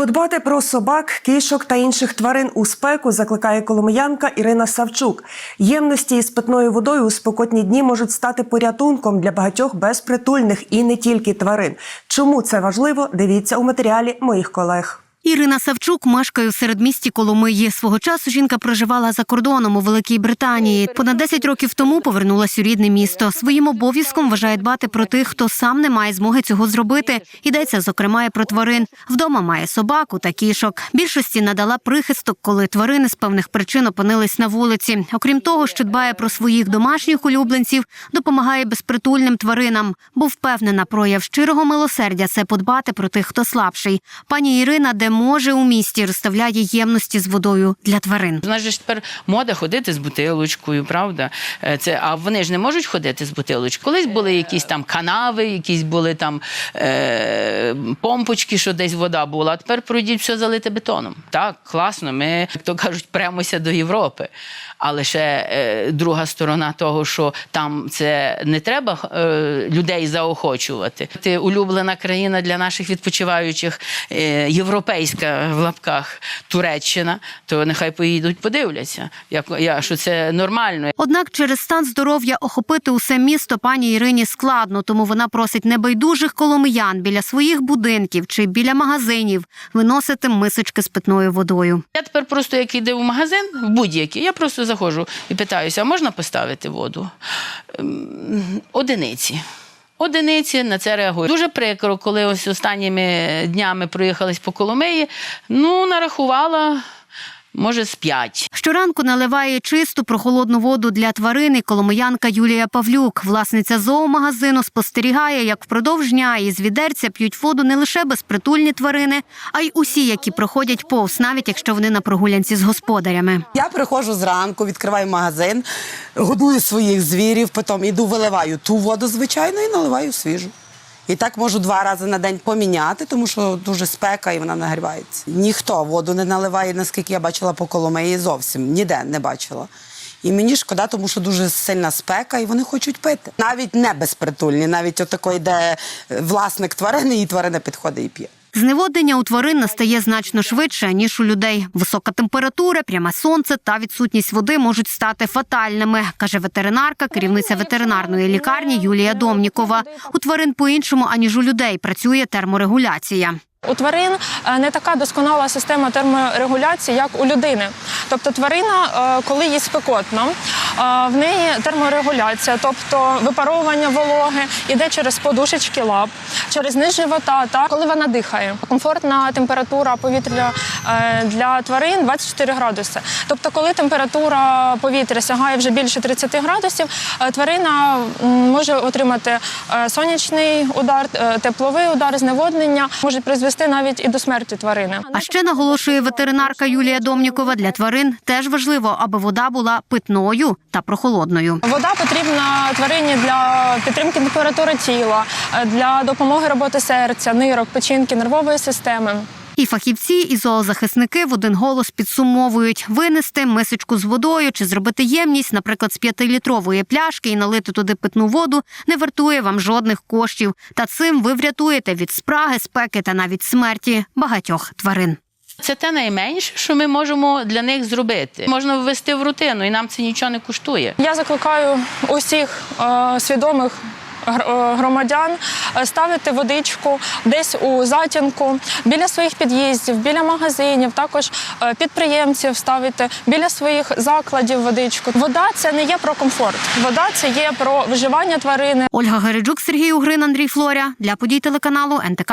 Подбати про собак, кішок та інших тварин у спеку закликає коломиянка Ірина Савчук. Ємності із питною водою у спекотні дні можуть стати порятунком для багатьох безпритульних і не тільки тварин. Чому це важливо? Дивіться у матеріалі моїх колег. Ірина Савчук мешкає у середмісті Коломиї. Свого часу жінка проживала за кордоном у Великій Британії. Понад 10 років тому повернулась у рідне місто. Своїм обов'язком вважає дбати про тих, хто сам не має змоги цього зробити. Йдеться, зокрема, і про тварин. Вдома має собаку та кішок. Більшості надала прихисток, коли тварини з певних причин опинились на вулиці. Окрім того, що дбає про своїх домашніх улюбленців, допомагає безпритульним тваринам. Бо впевнена, прояв щирого милосердя це подбати про тих, хто слабший. Пані Ірина, де може у місті, розставляє ємності з водою для тварин. У ж тепер мода ходити з бутилочкою, правда? Е, Це, а вони ж не можуть ходити з бутилочкою. Колись були якісь там канави, якісь були там е, помпочки, що десь вода була. А тепер пройдіть все залите бетоном. Так, класно. Ми, як то кажуть, премося до Європи. Але ще е, друга сторона того, що там це не треба е, людей заохочувати. Це улюблена країна для наших відпочиваючих, е, європейська в лапках Туреччина, то нехай поїдуть, подивляться, як я, що це нормально. Однак через стан здоров'я охопити усе місто пані Ірині складно, тому вона просить небайдужих коломиян біля своїх будинків чи біля магазинів виносити мисочки з питною водою. Я тепер просто як йду в магазин, в будь-який, я просто заходжу і питаюся, а можна поставити воду? Ем, Одиниці. Одиниці на це реагують. Дуже прикро, коли ось останніми днями проїхались по Коломиї. Ну, нарахувала, може, з п'ять. Щоранку наливає чисту прохолодну воду для тварини коломиянка Юлія Павлюк. Власниця зоомагазину спостерігає, як впродовж дня із відерця п'ють воду не лише безпритульні тварини, а й усі, які проходять повз, навіть якщо вони на прогулянці з господарями. Я приходжу зранку, відкриваю магазин, годую своїх звірів, потім іду, виливаю ту воду, звичайно, і наливаю свіжу. І так можу два рази на день поміняти, тому що дуже спека і вона нагрівається. Ніхто воду не наливає, наскільки я бачила по Коломиї, зовсім ніде не бачила. І мені шкода, тому що дуже сильна спека, і вони хочуть пити. Навіть не безпритульні, навіть отакої, де власник тварини, і тварина підходить і п'є. Зневоднення у тварин настає значно швидше ніж у людей. Висока температура, пряме сонце та відсутність води можуть стати фатальними, каже ветеринарка, керівниця ветеринарної лікарні Юлія Домнікова. У тварин по-іншому аніж у людей працює терморегуляція. У тварин е, не така досконала система терморегуляції, як у людини. Тобто тварина, е, коли їй спекотно, в неї терморегуляція, тобто випаровування вологи, іде через подушечки лап, через низ живота, та коли вона дихає. Комфортна температура повітря е, для тварин 24 градуси. Тобто, коли температура повітря сягає вже більше 30 градусів, е, тварина може отримати е, сонячний удар, тепловий удар, зневоднення, може призвести навіть і до смерті тварини. А ще наголошує ветеринарка Юлія Домнікова для тварин теж важливо, аби вода була питною та прохолодною. Вода потрібна тварині для підтримки температури тіла, е, для допомоги роботи серця, нирок, печінки, нервової системи. І фахівці, і зоозахисники в один голос підсумовують винести мисочку з водою чи зробити ємність, наприклад, з п'ятилітрової пляшки і налити туди питну воду, не вартує вам жодних коштів. Та цим ви врятуєте від спраги, спеки та навіть смерті багатьох тварин. Це те найменше, що ми можемо для них зробити. Можна ввести в рутину, і нам це нічого не коштує. Я закликаю усіх е, свідомих е, громадян е, ставити водичку десь у затінку, біля своїх під'їздів, біля магазинів, також підприємців ставити біля своїх закладів водичку. Вода це не є про комфорт. Вода це є про виживання тварини. Ольга Гериджук, Сергій Угрин, Андрій Флоря для подій телеканалу НТК.